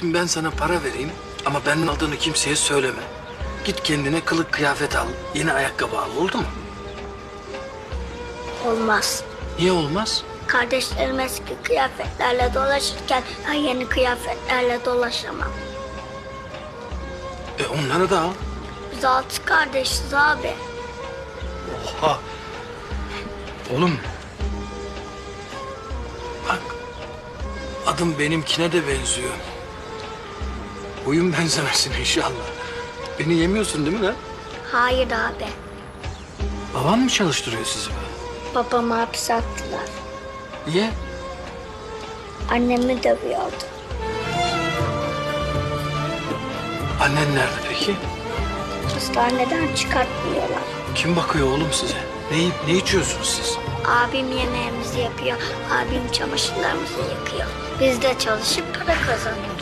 Şimdi ben sana para vereyim ama benim aldığını kimseye söyleme. Git kendine kılık kıyafet al, yeni ayakkabı al oldu mu? Olmaz. Niye olmaz? Kardeşlerim eski kıyafetlerle dolaşırken ben yeni kıyafetlerle dolaşamam. E onları da al. Biz altı kardeşiz abi. Oha. Oğlum. Bak. Adım benimkine de benziyor. Uyum benzemesin inşallah. Beni yemiyorsun değil mi lan? Hayır abi. Baban mı çalıştırıyor sizi be? Babamı hapse attılar. Niye? Annemi dövüyordu. Annen nerede peki? Hastaneden çıkartmıyorlar. Kim bakıyor oğlum size? Ne yiyip ne içiyorsunuz siz? Abim yemeğimizi yapıyor. Abim çamaşırlarımızı yıkıyor. Biz de çalışıp para kazanıyoruz.